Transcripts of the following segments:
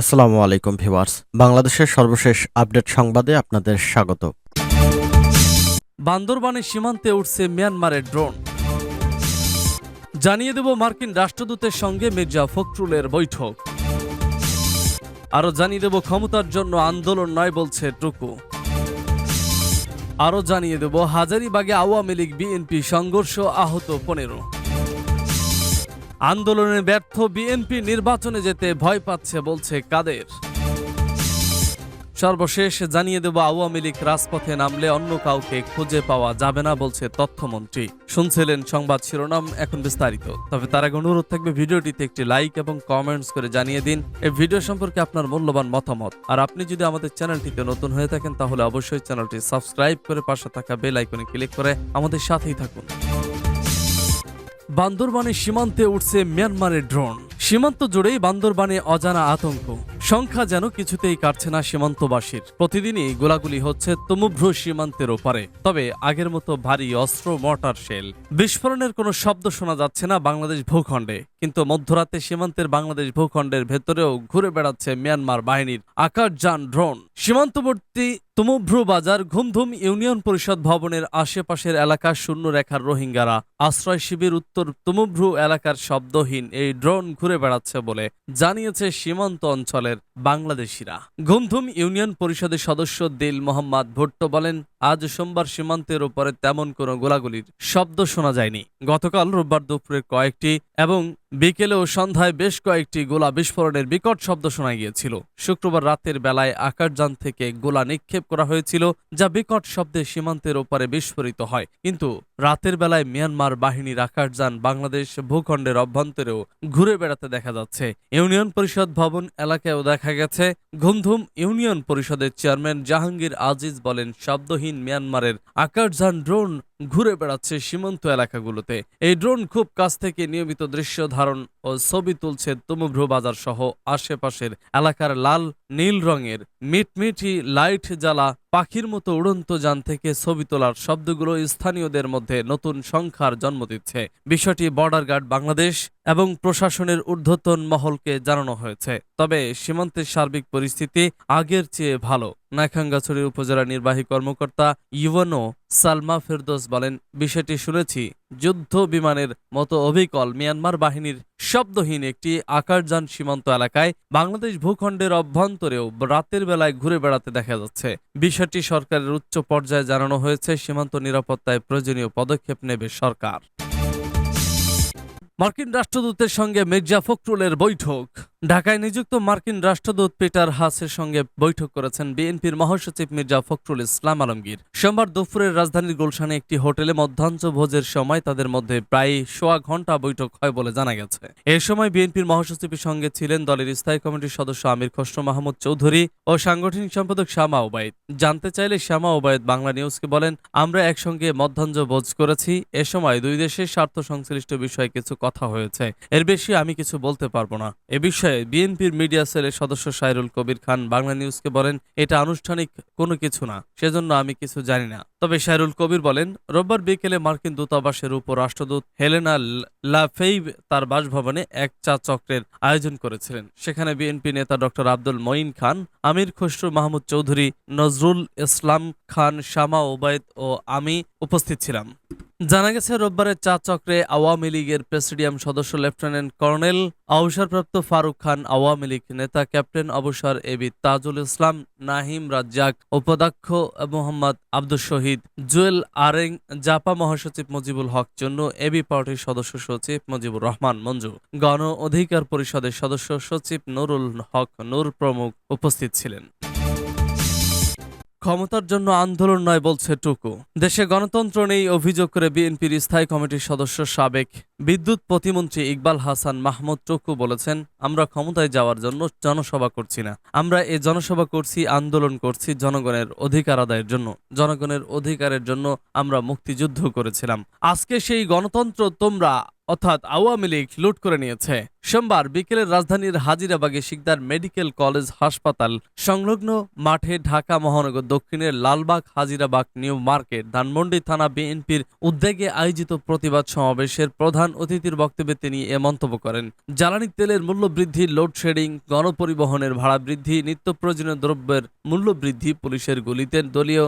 আসসালামু আলাইকুম ভিউয়ার্স। বাংলাদেশের সর্বশেষ আপডেট সংবাদে আপনাদের স্বাগত। বান্দরবানের সীমান্তে উঠছে মিয়ানমারের ড্রোন। জানিয়ে দেব মার্কিন রাষ্ট্রদূতের সঙ্গে মির্জা ফখরুলের বৈঠক। আরও জানিয়ে দেব ক্ষমতার জন্য আন্দোলন নয় বলছে টুকু। আরও জানিয়ে দেব হাজারিবাগে আওয়ামী লীগ বিএনপি সংঘর্ষ আহত পনেরো। আন্দোলনে ব্যর্থ বিএনপি নির্বাচনে যেতে ভয় পাচ্ছে, বলছে কাদের? সর্বশেষ জানিয়ে দেব, আওয়ামী লীগ রাজপথে নামলে অন্য কাউকে খুঁজে পাওয়া যাবে না, বলছে তথ্যমন্ত্রী। শুনছিলেন সংবাদ শিরোনাম, এখন বিস্তারিত। তবে তার আগে অনুরোধ থাকবে, ভিডিওটিতে একটি লাইক এবং কমেন্টস করে জানিয়ে দিন। এই ভিডিও সম্পর্কে আপনার মূল্যবান মতামত। আর আপনি যদি আমাদের চ্যানেলটিতে নতুন হয়ে থাকেন, তাহলে অবশ্যই চ্যানেলটি সাবস্ক্রাইব করে পাশে থাকা বেল আইকনে ক্লিক করে আমাদের সাথেই থাকুন। বান্দরবানের সীমান্তে উঠছে মিয়ানমারের ড্রোন। সীমান্ত জুড়েই বান্দরবানে অজানা আতঙ্ক। সংখ্যা যেন কিছুতেই কাটছে না সীমান্তবাসীর। প্রতিদিনই গোলাগুলি হচ্ছে তমুভ্রু সীমান্তের ওপারে। তবে আগের মতো ভারী অস্ত্র, মর্টার শেল। বিস্ফোরণের কোনো শব্দ শোনা যাচ্ছে না বাংলাদেশ ভূখণ্ডে। কিন্তু মধ্যরাতে সীমান্তের বাংলাদেশ ভূখণ্ডের ভেতরেও ঘুরে বেড়াচ্ছে মিয়ানমার বাহিনীর আকার যান ড্রোন। সীমান্তবর্তী তুমুভ্রু বাজার ঘুমধুম ইউনিয়ন পরিষদ ভবনের আশেপাশের এলাকার শূন্য রেখার রোহিঙ্গারা। আশ্রয় শিবির উত্তর তুমুভ্রু এলাকার শব্দহীন এই ড্রোন ঘুরে বেড়াচ্ছে বলে জানিয়েছে সীমান্ত অঞ্চলের বাংলাদেশিরা। ঘুমধুম ইউনিয়ন পরিষদের সদস্য দিল মোহাম্মদ ভুট্টো বলেন, আজ সোমবার সীমান্তের উপরে তেমন কোনো গোলাগুলির শব্দ শোনা যায়নি। গতকাল রোববার দুপুরে কয়েকটি এবং বিকেলে ও সন্ধ্যায় বেশ কয়েকটি গোলা বিস্ফোরণের বিকট শব্দ শোনা গিয়েছিল। শুক্রবার রাতের বেলায় আকাশযান থেকে গোলা নিক্ষেপ করা হয়েছিল, যা বিকট শব্দে সীমান্তের ওপারে বিস্ফোরিত হয়। কিন্তু রাতের বেলায় মিয়ানমার বাহিনীর আকাশযান বাংলাদেশ ভূখণ্ডের অভ্যন্তরেও ঘুরে বেড়াতে দেখা যাচ্ছে। ইউনিয়ন পরিষদ ভবন এলাকায়ও দেখা গেছে ঘুমধুম ইউনিয়ন পরিষদের চেয়ারম্যান জাহাঙ্গীর আজিজ বলেন শব্দহীন মিয়ানমারের আকারজান ড্রোন ঘুরে বেড়াচ্ছে সীমান্ত এলাকাগুলোতে। এই ড্রোন খুব কাছ থেকে নিয়মিত দৃশ্য ধারণ ও ছবি তুলছে তুমুভ্রু বাজার সহ আশেপাশের এলাকার লাল, নীল রঙের মিটমিটি লাইট জ্বালা পাখির মতো উড়ন্ত যান থেকে ছবি তোলার শব্দগুলো স্থানীয়দের মধ্যে নতুন সংখ্যার জন্ম দিচ্ছে। বিষয়টি বর্ডার গার্ড বাংলাদেশ এবং প্রশাসনের ঊর্ধ্বতন মহলকে জানানো হয়েছে। তবে সীমান্তের সার্বিক পরিস্থিতি আগের চেয়ে ভালো। নাখাঙ্গাছড়ি উপজেলা নির্বাহী কর্মকর্তা ইউয়ানো সালমা ফেরদোস বলেন, বিষয়টি শুনেছি, যুদ্ধ বিমানের মতো অবিকল মিয়ানমার বাহিনীর শব্দহীন একটি আকারযান সীমান্ত এলাকায় বাংলাদেশ ভূখণ্ডের অভ্যন্তরেও রাতের বেলায় ঘুরে বেড়াতে দেখা যাচ্ছে। বিষয়টি সরকারের উচ্চ পর্যায়ে জানানো হয়েছে, সীমান্ত নিরাপত্তায় প্রয়োজনীয় পদক্ষেপ নেবে সরকার। মার্কিন রাষ্ট্রদূতের সঙ্গে মির্জা ফখরুলের বৈঠক। ঢাকায় নিযুক্ত মার্কিন রাষ্ট্রদূত পিটার হাসের সঙ্গে বৈঠক করেছেন বিএনপির মহাসচিব মির্জা ফখরুল ইসলাম আলমগীর। সোমবার দুপুরের রাজধানীর গুলশানে একটি হোটেলে মধ্যাহ্ন ভোজের সময় তাদের মধ্যে প্রায় সোয়া ঘণ্টা বৈঠক হয় বলে জানা গেছে। এ সময় বিএনপির মহাসচিবের সঙ্গে ছিলেন দলের স্থায়ী কমিটির সদস্য আমির খসরু মাহমুদ চৌধুরী ও সাংগঠনিক সম্পাদক শ্যামা ওবায়দ। জানতে চাইলে শ্যামা ওবায়দ বাংলা নিউজকে বলেন, আমরা একসঙ্গে মধ্যাহ্ন ভোজ করেছি। এ সময় দুই দেশের স্বার্থ সংশ্লিষ্ট বিষয়ে কিছু কথা হয়েছে। এর বেশি আমি কিছু বলতে পারব না। এ বিষয়ে বিএনপির মিডিয়া সেলের সদস্য সাইরুল কবির খান বাংলা নিউজকে বলেন, এটা আনুষ্ঠানিক কোনো কিছু না, সেজন্য আমি কিছু জানি না। তবে সাইরুল কবির বলেন, রোববার বিকেলে মার্কিন দূতাবাসের উপর রাষ্ট্রদূত হেলেনা লাফেইব তার বাসভবনে এক চা চক্রের আয়োজন করেছিলেন। সেখানে বিএনপি নেতা ডক্টর আব্দুল মঈন খান, আমির খসরু মাহমুদ চৌধুরী, নজরুল ইসলাম খান, শামা ওবায়দ ও আমি উপস্থিত ছিলাম। জানা গেছে, রোববারের চা চক্রে আওয়ামী লীগের প্রেসিডিয়াম সদস্য লেফটেন্যান্ট কর্নেল অবসরপ্রাপ্ত ফারুক খান, আওয়ামী লীগ নেতা ক্যাপ্টেন অবসর এবি তাজুল ইসলাম, নাহিম রাজ্জাক, উপাধ্যক্ষ মোহাম্মদ আব্দুল শহীদ, জুয়েল আরেং, জাপা মহাসচিব মুজিবুল হক জন্য এবি পার্টির সদস্য সচিব মুজিবুর রহমান মঞ্জু। গণ অধিকার পরিষদের সদস্য সচিব নুরুল হক নূর প্রমুখ উপস্থিত ছিলেন। ক্ষমতার জন্য আন্দোলন নয় বলছে টুকু। দেশে গণতন্ত্র নেই, অভিযোগ করে বিএনপির স্থায়ী কমিটির সদস্য সাবেক বিদ্যুৎ প্রতিমন্ত্রী ইকবাল হাসান মাহমুদ টুকু বলেছেন, আমরা ক্ষমতায় যাওয়ার জন্য জনসভা করছি না। আমরা এ জনসভা করছি, আন্দোলন করছি জনগণের অধিকার আদায়ের জন্য। জনগণের অধিকারের জন্য আমরা মুক্তিযুদ্ধ করেছিলাম। আজকে সেই গণতন্ত্র তোমরা অর্থাৎ আওয়ামী লীগ লুট করে নিয়েছে। সোমবার বিকেলের রাজধানীর হাজিরাবাগে শিকদার মেডিকেল কলেজ হাসপাতাল সংলগ্ন মাঠে ঢাকা মহানগর দক্ষিণের লালবাগ হাজিরাবাগ নিউ মার্কেট ধানমন্ডি থানা বিএনপির উদ্যোগে আয়োজিত প্রতিবাদ সমাবেশের প্রধান অতিথির বক্তব্যে তিনি এ মন্তব্য করেন। জ্বালানি তেলের মূল্য বৃদ্ধি লোডশেডিং গণপরিবহনের ভাড়া বৃদ্ধি, নিত্য প্রয়োজনীয় দ্রব্যের মূল্য বৃদ্ধি, পুলিশের গুলিতে দলীয়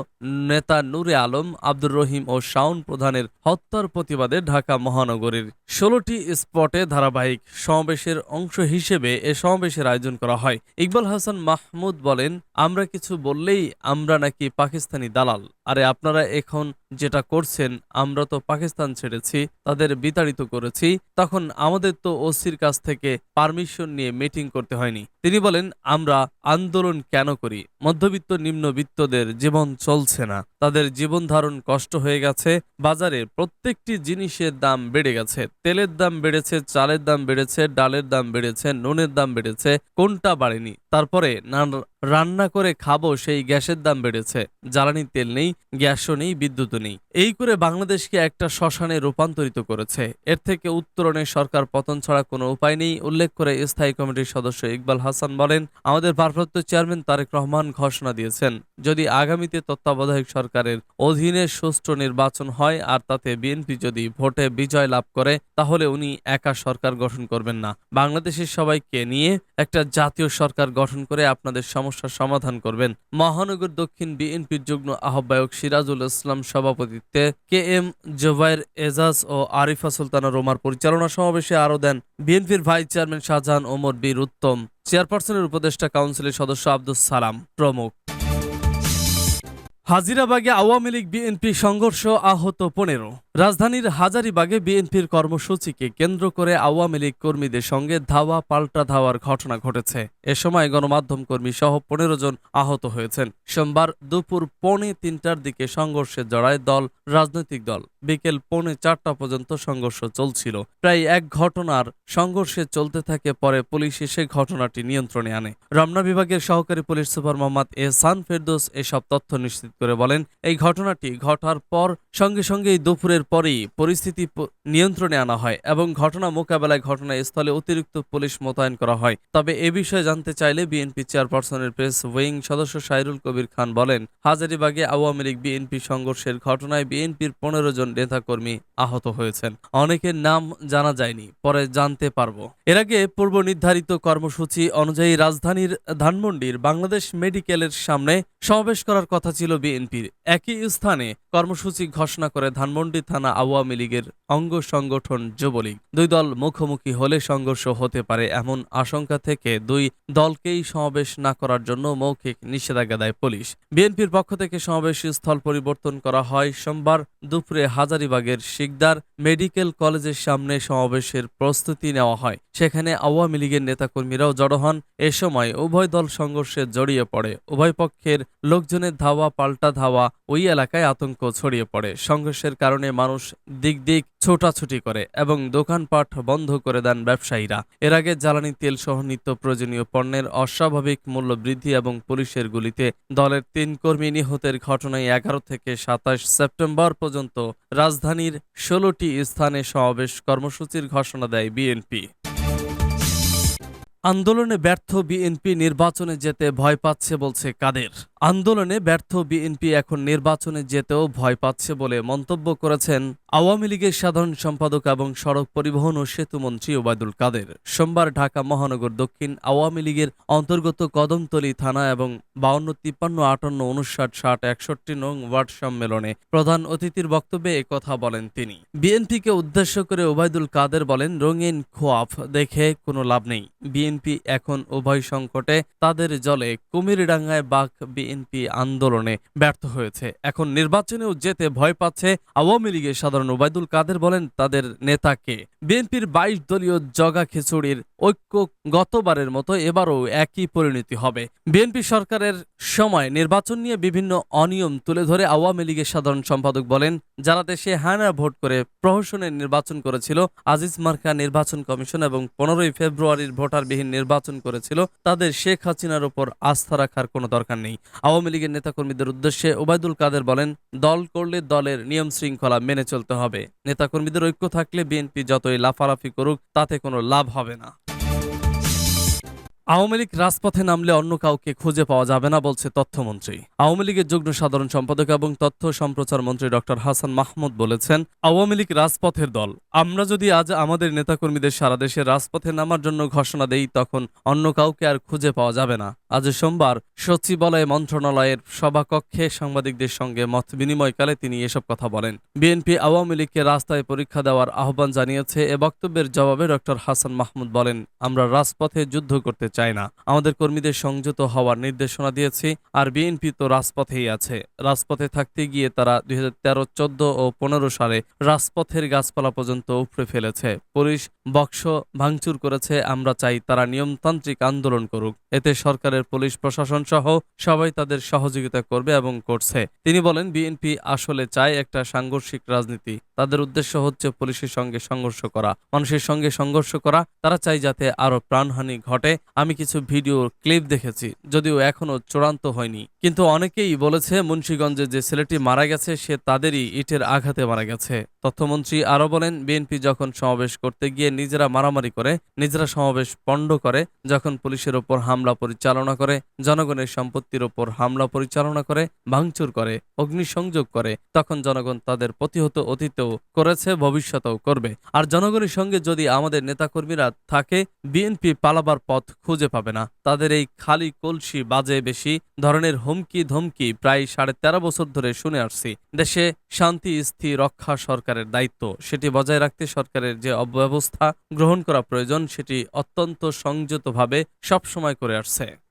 নেতা নূরে আলম, আব্দুর রহিম ও শাওন প্রধানের হত্যার প্রতিবাদে ঢাকা মহানগরীর ষোলোটি স্পটে ধারাবাহিক সমাবেশের অংশ হিসেবে এ সমাবেশের আয়োজন করা হয়। ইকবাল হাসান মাহমুদ বলেন, আমরা কিছু বললেই আমরা নাকি পাকিস্তানি দালাল। আরে আপনারা এখন যেটা করছেন, আমরা তো পাকিস্তান ছেড়েছি, তাদের বিতাড়িত করেছি, তখন আমাদের তো ওসির কাছ থেকে পারমিশন নিয়ে মিটিং করতে হয়নি। তিনি বলেন, আমরা আন্দোলন কেন করি? মধ্যবিত্ত, নিম্নবিত্তদের জীবন চলছে না। তাদের জীবন ধারণ কষ্ট হয়ে গেছে, বাজারে প্রত্যেকটি জিনিসের দাম বেড়ে গেছে। তেলের দাম বেড়েছে, চালের দাম বেড়েছে, ডালের দাম বেড়েছে, নুনের দাম বেড়েছে, কোনটা বাড়েনি? তারপরে রান্না করে খাব, সেই গ্যাসের দাম বেড়েছে। জ্বালানি তেল নেই গ্যাসও নেই, বিদ্যুৎও নেই। এই করে বাংলাদেশকে একটা শ্মশানে রূপান্তরিত করেছে। এর থেকে উত্তরণে সরকার পতন ছাড়া কোনো উপায় নেই, উল্লেখ করে স্থায়ী কমিটির সদস্য ইকবাল হাসান বলেন, আমাদের ভারপ্রাপ্ত চেয়ারম্যান তারেক রহমান ঘোষণা দিয়েছেন, যদি আগামীতে তত্ত্বাবধায়ক সরকারের অধীনে সুষ্ঠু নির্বাচন হয় আর তাতে বিএনপি যদি ভোটে বিজয় লাভ করে, তাহলে উনি একা সরকার গঠন করবেন না। বাংলাদেশের সবাইকে নিয়ে একটা জাতীয় সরকার গঠন করে আপনাদের সমস্যার সমাধান করবেন। মহানগর দক্ষিণ বিএনপির যুগ্ম আহ্বায়ক সিরাজুল ইসলাম সভাপতিত্বে কে এম জোবাইর এজাজ ও আরিফা সুলতানা রোমার পরিচালনা সমাবেশে আরও দেন বিএনপির ভাইস চেয়ারম্যান শাহজাহান ওমর বীর উত্তম। চেয়ারপারসনের উপদেষ্টা কাউন্সিলের সদস্য আব্দুল সালাম প্রমুখ। হাজিরাবাগে আওয়ামী লীগ বিএনপি সংঘর্ষ আহত পনেরো। রাজধানীর হাজারিবাগে বিএনপির কর্মসূচিকে কেন্দ্র করে আওয়ামী লীগ কর্মীদের সঙ্গে ধাওয়া পাল্টা ধাওয়ার ঘটনা ঘটেছে। এ সময় গণমাধ্যম কর্মী সহ পনেরো জন আহত হয়েছেন। সোমবার দুপুর পৌনে তিনটার দিকে সংঘর্ষে জড়ায় দল, রাজনৈতিক দল। বিকেল পৌনে চারটা পর্যন্ত সংঘর্ষ চলছিল। প্রায় এক ঘটনার সংঘর্ষে চলতে থাকে, পরে পুলিশ এসে ঘটনাটি নিয়ন্ত্রণে আনে। রমনা বিভাগের সহকারী পুলিশ সুপার মোহাম্মদ এহসান ফেরদোস এসব তথ্য নিশ্চিত করে বলেন, এই ঘটনাটি ঘটার পর সঙ্গে সঙ্গেই দুপুরের পরেই পরিস্থিতি নিয়ন্ত্রণে আনা হয় এবং ঘটনা মোকাবেলায় ঘটনাস্থলে অতিরিক্ত পুলিশ মোতায়েন করা হয়। তবে এ বিষয়ে জানতে চাইলে বিএনপি চেয়ারপারসনের প্রেস উইং সদস্য সাইরুল কবির খান বলেন, হাজারিবাগে আওয়ামী লীগ বিএনপি সংঘর্ষের ঘটনায় বিএনপির পনেরো জন নেতাকর্মী আহত হয়েছেন। অনেকের নাম জানা যায়নি, পরে জানতে পারব। এর আগে পূর্ব নির্ধারিত কর্মসূচি অনুযায়ী রাজধানীর ধানমন্ডির বাংলাদেশ মেডিকেলের সামনে সমাবেশ করার কথা ছিল বিএনপির একই স্থানে কর্মসূচি ঘোষণা করে ধানমন্ডি থানা আওয়ামী লীগের অঙ্গ সংগঠন যুবলীগ। দুই দল মুখোমুখি হলে সংঘর্ষ হতে পারে এমন আশঙ্কা থেকে দুই দলকেই সমাবেশ না করার জন্য মৌখিক নিষেধাজ্ঞা দেয় পুলিশ। বিএনপির পক্ষ থেকে সমাবেশ স্থল পরিবর্তন করা হয় সোমবার দুপুরে হাজারিবাগের শিকদার মেডিকেল কলেজের সামনে সমাবেশের প্রস্তুতি নেওয়া হয়। সেখানে আওয়ামী লীগের নেতাকর্মীরাও জড়ো হন। এ সময় উভয় দল সংঘর্ষে জড়িয়ে পড়ে। উভয় পক্ষের লোকজনের ধাওয়া পাল্টা ধাওয়া ওই এলাকায় আতঙ্ক ছড়িয়ে পড়ে। সংঘর্ষের কারণে মানুষ দিক দিক ছোটাছুটি করে এবং দোকানপাট বন্ধ করে দেন ব্যবসায়ীরা। এর আগে জ্বালানি তেল সহ নিত্য প্রয়োজনীয় পণ্যের অস্বাভাবিক মূল্য বৃদ্ধি এবং পুলিশের গুলিতে দলের তিন কর্মী নিহতের ঘটনায় এগারো থেকে সাতাশ সেপ্টেম্বর পর্যন্ত রাজধানীর ষোলোটি স্থানে সমাবেশ কর্মসূচির ঘোষণা দেয় বিএনপি। আন্দোলনে ব্যর্থ বিএনপি নির্বাচনে যেতে ভয় পাচ্ছে বলছে কাদের? আন্দোলনে ব্যর্থ বিএনপি এখন নির্বাচনে যেতেও ভয় পাচ্ছে বলে মন্তব্য করেছেন আওয়ামী লীগের সাধারণ সম্পাদক এবং সড়ক পরিবহন ও সেতুমন্ত্রী ওবায়দুল কাদের। সোমবার ঢাকা মহানগর দক্ষিণ আওয়ামী লীগের অন্তর্গত কদমতলী থানা এবং বাউন্ন তিপ্পান্ন আটান্ন উনষাট ষাট একষট্টি নং ওয়ার্ড সম্মেলনে প্রধান অতিথির বক্তব্যে কথা বলেন তিনি। বিএনপিকে উদ্দেশ্য করে ওবায়দুল কাদের বলেন, রঙিন খোয়াফ দেখে কোনো লাভ নেই। বিএনপি এখন উভয় সংকটে, তাদের জলে কুমিরডাঙ্গায় বাঘ বিএনপি আন্দোলনে ব্যর্থ হয়েছে। এখন নির্বাচনেও যেতে ভয় পাচ্ছে আওয়ামী লীগের সাধারণ ওবায়দুল কাদের বলেন, তাদের নেতাকে বিএনপির বাইশ দলীয় জগা খিচুড়ির ঐক্য গতবারের মতো এবারও একই পরিণতি হবে। বিএনপি সরকারের সময় নির্বাচন নিয়ে বিভিন্ন অনিয়ম তুলে ধরে আওয়ামী লীগের সাধারণ সম্পাদক বলেন, যারা দেশে হায়না ভোট করে প্রহসনের নির্বাচন করেছিল, আজিজ মার্কা নির্বাচন কমিশন এবং পনেরোই ফেব্রুয়ারির ভোটারবিহীন নির্বাচন করেছিল, তাদের শেখ হাসিনার উপর আস্থা রাখার কোনো দরকার নেই। আওয়ামী লীগের নেতাকর্মীদের উদ্দেশ্যে ওবায়দুল কাদের বলেন, দল করলে দলের নিয়ম শৃঙ্খলা মেনে চলতে হবে। নেতাকর্মীদের ঐক্য থাকলে বিএনপি যতই লাফালাফি করুক, তাতে কোনো লাভ হবে না। আওয়ামী লীগ রাজপথে নামলে অন্য কাউকে খুঁজে পাওয়া যাবে না, বলছে তথ্যমন্ত্রী। আওয়ামী লীগের যুগ্ম সাধারণ সম্পাদক এবং তথ্য সম্প্রচার মন্ত্রী ডক্টর হাসান মাহমুদ বলেছেন, আওয়ামী লীগ রাজপথের দল। আমরা যদি আজ আমাদের নেতাকর্মীদের সারা দেশে রাজপথে নামার জন্য ঘোষণা দেই, তখন অন্য কাউকে আর খুঁজে পাওয়া যাবে না। আজ সোমবার সচিবালয় মন্ত্রণালয়ের সভাকক্ষে সাংবাদিকদের সঙ্গে মত বিনিময়কালে তিনি এসব কথা বলেন। বিএনপি আওয়ামী লীগকে রাস্তায় পরীক্ষা দেওয়ার আহ্বান জানিয়েছে, এ বক্তব্যের জবাবে ডক্টর হাসান মাহমুদ বলেন, আমরা রাজপথে যুদ্ধ করতে চাই না। আমাদের কর্মীদের সংযত হওয়ার নির্দেশনা দিয়েছি আর বিএনপি তো রাজপথেই আছে। রাজপথে থাকতে গিয়ে তারা দুই হাজার তেরো ও পনেরো সালে রাজপথের গাছপালা পর্যন্ত উপড়ে ফেলেছে। পুলিশ বক্স ভাঙচুর করেছে, আমরা চাই তারা নিয়মতান্ত্রিক আন্দোলন করুক। এতে সরকারের পুলিশ প্রশাসন সহ সবাই তাদের সহযোগিতা করবে এবং করছে। তিনি বলেন, বিএনপি আসলে চায় একটা সাংঘর্ষিক রাজনীতি। তাদের উদ্দেশ্য হচ্ছে পুলিশের সঙ্গে সংঘর্ষ করা। মানুষের সঙ্গে সংঘর্ষ করা, তারা চাই যাতে আরও প্রাণহানি ঘটে। আমি কিছু ভিডিও, ক্লিপ দেখেছি, যদিও এখনও চূড়ান্ত হয়নি। কিন্তু অনেকেই বলেছে, মুন্সীগঞ্জে যে ছেলেটি মারা গেছে, সে তাদেরই ইটের আঘাতে মারা গেছে। তথ্যমন্ত্রী আরও বলেন, বিএনপি যখন সমাবেশ করতে গিয়ে নিজেরা মারামারি করে, নিজেরা সমাবেশ পণ্ড করে, যখন পুলিশের ওপর হামলা পরিচালনা করে, জনগণের সম্পত্তির ওপর হামলা পরিচালনা করে, ভাঙচুর করে, অগ্নিসংযোগ করে, তখন জনগণ তাদের প্রতিহত অতীতেও করেছে, ভবিষ্যতেও করবে। আর জনগণের সঙ্গে যদি আমাদের নেতাকর্মীরা থাকে, বিএনপি পালাবার পথ খুঁজে পাবে না। তাদের এই খালি কলসি বাজে বেশি ধরনের হুমকি ধমকি প্রায় সাড়ে তেরো বছর ধরে শুনে আসছি। দেশে শান্তি, স্থির, রক্ষা সরকারের দায়িত্ব। সেটি বজায় রাখতে সরকারের যে অব্যবস্থা গ্রহণ করা প্রয়োজন, সেটি অত্যন্ত সংযতভাবে সবসময় করে আসছে।